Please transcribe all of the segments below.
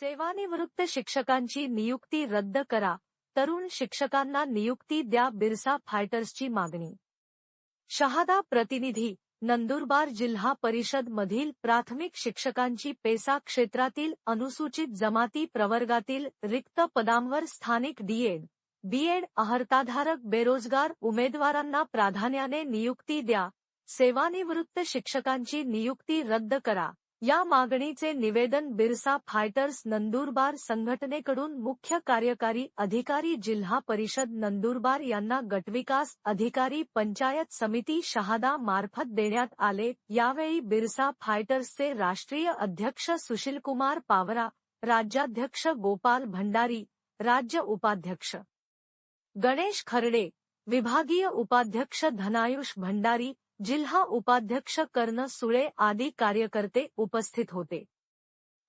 सेवानिवृत्त शिक्षकांची नियुक्ती रद्द करा. तरुण शिक्षकांना नियुक्ती द्या. बिरसा फायटर्सची मागणी. शहादा प्रतिनिधी नंदुरबार जिल्हा परिषद मधील प्राथमिक शिक्षकांची पेसा क्षेत्रातील अनुसूचित जमाती प्रवर्गातील रिक्त पदांवर स्थानिक डीएड. बीएड अहर्ताधारक बेरोजगार उमेदवारांना प्राधान्याने नियुक्ती द्या. सेवानिवृत्त शिक्षकांची नियुक्ती रद्द करा. या मागणीचे निवेदन बिरसा फायटर्स नंदुरबार संघटनेकडून मुख्य कार्यकारी अधिकारी जिल्हा परिषद नंदुरबार यांना गटविकास अधिकारी पंचायत समिती शहादा मार्फत देण्यात आले. यावेळी बिरसा फायटर्सचे राष्ट्रीय अध्यक्ष सुशीलकुमार पावरा राज्याध्यक्ष गोपाल भंडारी राज्य उपाध्यक्ष गणेश खर्डे विभागीय उपाध्यक्ष धनायुष भंडारी जिल्हा उपाध्यक्ष कर्ण सुळे आदी कार्यकर्ते उपस्थित होते.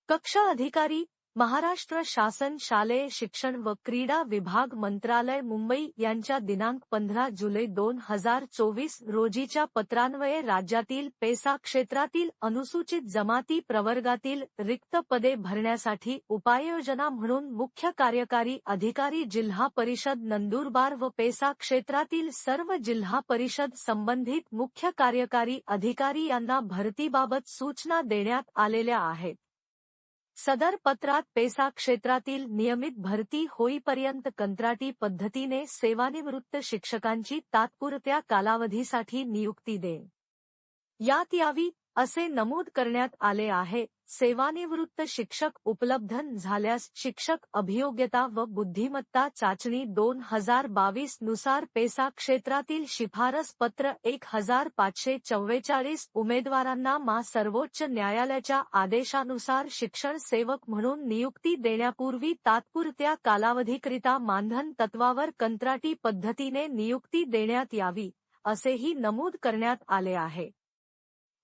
कक्ष अधिकारी महाराष्ट्र शासन शालेय शिक्षण व क्रीडा विभाग मंत्रालय मुंबई यांच्या दिनांक पंधरा जुलै दोन हजार चोवीस रोजीच्या पत्रान्वये राज्यातील पेसा क्षेत्रातील अनुसूचित जमाती प्रवर्गातील रिक्त पदे भरण्यासाठी उपाययोजना म्हणून मुख्य कार्यकारी अधिकारी जिल्हा परिषद नंदुरबार व पेसा क्षेत्रातील सर्व जिल्हा परिषद संबंधित मुख्य कार्यकारी अधिकारी यांना भरतीबाबत सूचना देण्यात आलेल्या आहेत. सदर पत्रात पेसा क्षेत्रातील नियमित भरती होईपर्यंत कंत्राटी पद्धतीने सेवानिवृत्त शिक्षकांची तात्पुरत्या कालावधीसाठी नियुक्ती दे यात यावी असे नमूद करण्यात आले आहे. सेवानिवृत्त शिक्षक उपलब्ध झाल्यास शिक्षक अभियोग्यता व बुद्धिमत्ता चाचणी दोन हजार बावीसनुसार पेसा क्षेत्रातील शिफारस पत्र एक हजार पाचशे चव्वेचाळीस उमेदवारांना मा सर्वोच्च न्यायालयाच्या आदेशानुसार शिक्षण सेवक म्हणून नियुक्ती देण्यापूर्वी तात्पुरत्या कालावधीकरिता मानधन तत्वावर कंत्राटी पद्धतीने नियुक्ती देण्यात यावी असेही नमूद करण्यात आले आहे.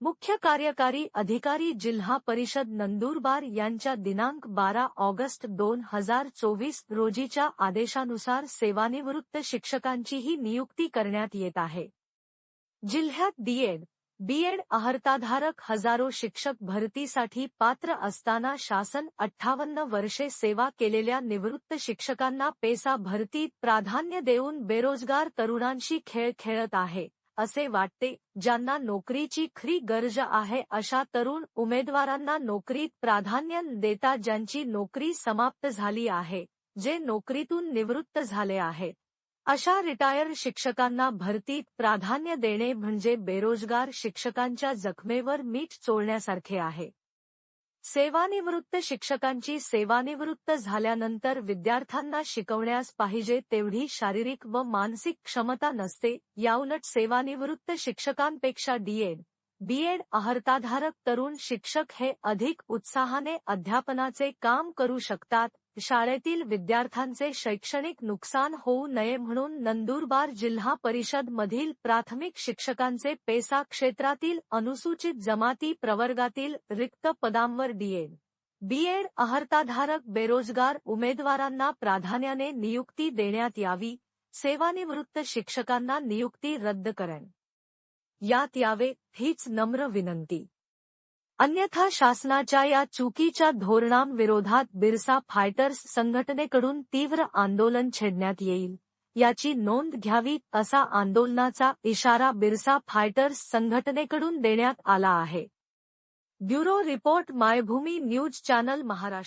मुख्य कार्यकारी अधिकारी जिल्हा परिषद नंदुरबार यांच्या दिनांक बारा ऑगस्ट दोन हजार चोवीस रोजीच्या आदेशानुसार सेवानिवृत्त शिक्षकांचीही नियुक्ती करण्यात येत आहे. जिल्ह्यात डीएड बीएड अहर्ताधारक हजारो शिक्षक भरतीसाठी पात्र असताना शासन अठ्ठावन्न वर्षे सेवा केलेल्या निवृत्त शिक्षकांना पेसा भरतीत प्राधान्य देऊन बेरोजगार तरुणांशी खेळ खेळत आहे. असे वाटते ज्यांना नोकरीची खरी गरज आहे अशा तरुण उमेदवारांना नोकरीत प्राधान्य देता ज्यांची नोकरी समाप्त झाली आहे जे नोकरीतून निवृत्त झाले आहे अशा रिटायर शिक्षकांना भरतीत प्राधान्य देणे म्हणजे बेरोजगार शिक्षकांच्या जखमेवर मीठ चोळण्यासारखे आहे. सेवानिवृत्त शिक्षकांची सेवानिवृत्त झाल्यानंतर विद्यार्थ्यांना शिकवण्यास पाहिजे तेवढी शारीरिक व मानसिक क्षमता नसते. याउलट सेवानिवृत्त शिक्षकांपेक्षा डीएड बीएड अहर्ताधारक तरुण शिक्षक हे अधिक उत्साहाने अध्यापनाचे काम करू शकतात. शाळेतील विद्यार्थ्यांचे शैक्षणिक नुकसान होऊ नये म्हणून नंदुरबार जिल्हा परिषद मधील प्राथमिक शिक्षकांचे पेसा क्षेत्रातील अनुसूचित जमाती प्रवर्गातील रिक्त पदांवर डीएड बीएड अहर्ताधारक बेरोजगार उमेदवारांना प्राधान्याने नियुक्ती देण्यात यावी. सेवानिवृत्त शिक्षकांना नियुक्ती रद्द करण यात यावे हीच नम्र विनंती. अन्यथा शासनाच्या या चुकीच्या धोरणांविरोधात बिरसा फायटर्स संघटनेकडून तीव्र आंदोलन छेडण्यात येईल. याची नोंद घ्यावी असा आंदोलनाचा इशारा बिरसा फायटर्स संघटनेकडून देण्यात आला आहे. Bureau report Maibhumi news channel Maharashtra.